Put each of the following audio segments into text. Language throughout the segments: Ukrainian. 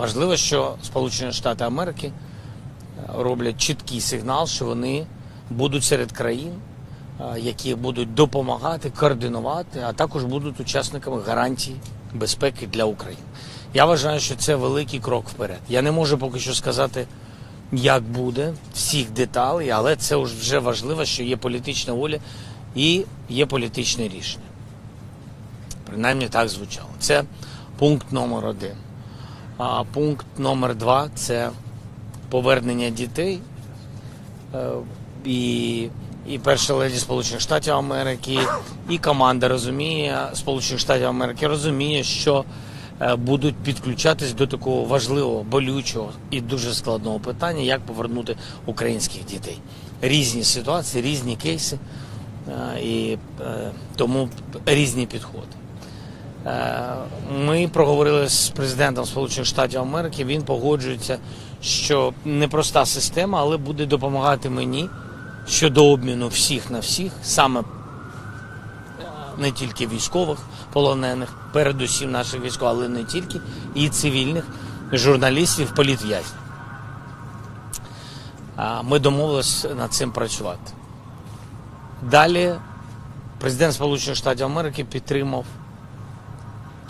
Важливо, що Сполучені Штати Америки е, роблять чіткий сигнал, що вони будуть серед країн, е, які будуть допомагати, координувати, а також будуть учасниками гарантій безпеки для України. Я вважаю, що це великий крок вперед. Я не можу поки що сказати, як буде всіх деталей, але це вже важливо, що є політична воля і є політичне рішення. Принаймні так звучало. Це пункт номер один. А пункт номер два це повернення дітей. Е, І, і перша леді Сполучених Штатів Америки, і команда розуміє Сполучених Штатів Америки розуміє, що е, будуть підключатись до такого важливого, болючого і дуже складного питання, як повернути українських дітей. Різні ситуації, різні кейси, е, і тому різні підходи. Е, Ми проговорили з президентом Сполучених Штатів Америки. Він погоджується, що непроста система, але буде допомагати мені щодо обміну всіх на всіх, саме не тільки військових полонених, передусім наших військових, але не тільки, і цивільних журналістів, політв'язнів. Ми домовилися над цим працювати. Далі президент Сполучених Штатів Америки підтримав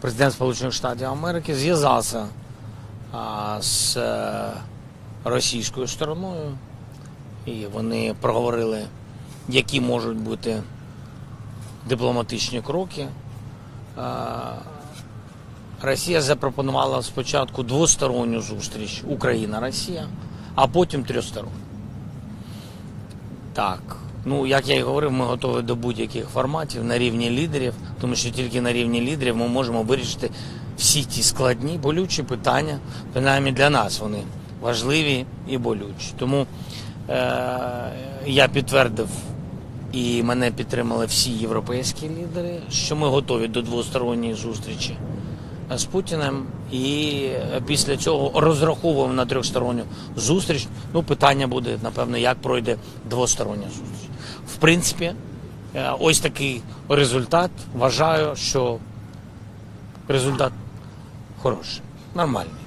президент Сполучених Штатів Америки зв'язався з е, російською стороною, і вони проговорили, які можуть бути дипломатичні кроки. Росія запропонувала спочатку двосторонню зустріч Україна-Росія, а потім трьохсторонню. Так, ну як я і говорив, ми готові до будь-яких форматів на рівні лідерів, тому що тільки на рівні лідерів ми можемо вирішити всі ті складні, болючі питання, принаймні для нас вони важливі і болючі. Тому е- я підтвердив і мене підтримали всі європейські лідери, що ми готові до двосторонньої зустрічі з Путіним, і після цього розраховуємо на трьохсторонню зустріч. Ну, питання буде, напевно, як пройде двостороння зустріч. В принципі, е, ось такий результат. Вважаю, що результат хороший, нормальний.